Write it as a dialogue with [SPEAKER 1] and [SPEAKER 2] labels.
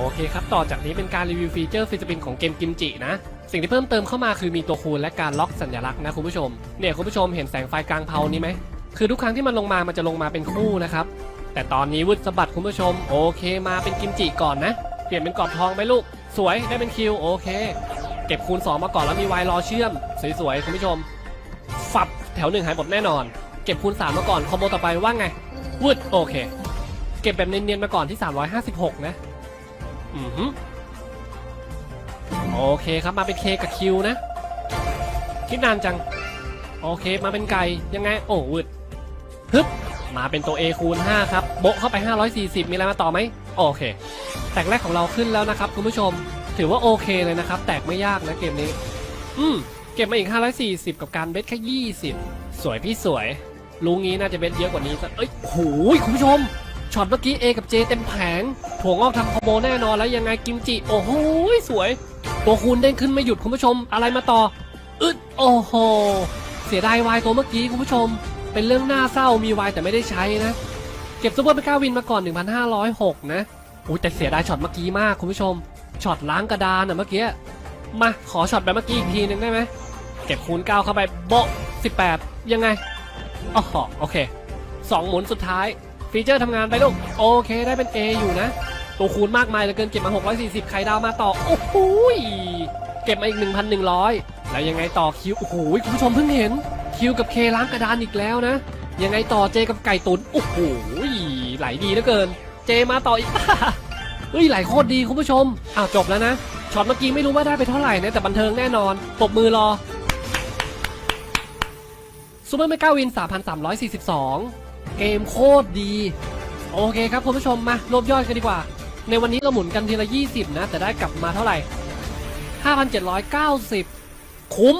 [SPEAKER 1] โอเคครับ ต่อจากนี้เป็นการรีวิวฟีเจอร์ฟิสปินของเกมกิมจินะ สิ่งที่เพิ่มเติมเข้ามาคือมีตัวคูณและการล็อกสัญลักษณ์นะคุณผู้ชม เนี่ยคุณผู้ชมเห็นแสงไฟกลางเพานี้ไหม คือทุกครั้งที่มันลงมา มันจะลงมาเป็นคู่นะครับ แต่ตอนนี้วุฒสะบัดคุณผู้ชม โอเค มาเป็นกิมจิก่อนนะ เปลี่ยนเป็นกรอบทองไปลูก สวย ได้เป็นคิว โอเค เก็บคูณ 2 มาก่อนแล้วมีไวรอเชื่อม สวยๆคุณผู้ชม ฝับแถวหนึ่งหายหมดแน่นอน เก็บคูณ 3 มาก่อน คอมโบต่อไปว่าไงวืดโอเค เก็บแบบเนียนๆมาก่อนที่ 356 นะ อือหือโอเคครับมาเป็นเคกับคิวนะ คิดนานจัง โอเคมาเป็นไก่ยังไง โอ้วืดฮึบมาเป็นตัว A คูณ 5 ครับ โบะเข้าไป 540 มีอะไรมาต่อไหม โอเค แตกแรกของเราขึ้นแล้วนะครับ คุณผู้ชม ถือว่าโอเคเลยนะครับ แตกไม่ยากนะเกมนี้ อืม เก็บมาอีก 540 กับการเบสแค่ 20 สวยพี่สวยรู้งี้น่าจะเบสเยอะกว่านี้ซะเอ้ยโหยคุณผู้ชม ช็อตเมื่อกี้ A กับ J เต็มแผงถั่วงอกทำคอมโบแน่นอนแล้วยังไงกิมจิ โอ้โหสวย ตัวคูณเด้งขึ้นไม่หยุดคุณผู้ชมอะไรมาต่ออึดโอ้โห เสียดายวายตัวเมื่อกี้คุณผู้ชม เป็นเรื่องน่าเศร้ามีวายแต่ไม่ได้ใช้นะ เก็บซูเปอร์เปก้าวินมาก่อน 1,506 นะอุ้ยแต่เสียดายช็อตเมื่อกี้มากคุณผู้ชมช็อตล้างกระดานอะเมื่อกี้มาขอช็อตแบบเมื่อกี้อีกทีหนึงได้ไหมเก็บคูณ9เข้าไปโบะ18 ยังไงอ๋อโอเค2หมุนสุดท้าย ฟีเจอร์ทำงานไปลูก โอเคได้เป็น A อยู่นะ ตัวคูณมากมายเหลือเกินเก็บมา 640 ไข่ดาวมาต่อ โอ้โหเก็บมาอีก 1,100 แล้วยังไงต่อคิว โอ้โหคุณผู้ชมเพิ่งเห็น คิวกับเคล้างกระดานอีกแล้วนะ ยังไงต่อเจกับไก่ตุน โอ้โหไหลดีเหลือเกิน เจมาต่ออีกเฮ้ยไหลโคตรดีคุณผู้ชม อ้าวจบแล้วนะช็อตเมื่อกี้ไม่รู้ว่าได้ไปเท่าไหร่นะแต่บันเทิงแน่นอนปบมือรอซูเปอร์เมกาวิน 3,342 เกมโคตรดี โอเคครับคุณผู้ชมมารวบยอดกันดีกว่า ในวันนี้เราหมุนกันทีละ 20 นะ แต่ได้กลับมาเท่าไหร่ 5,790 คุ้ม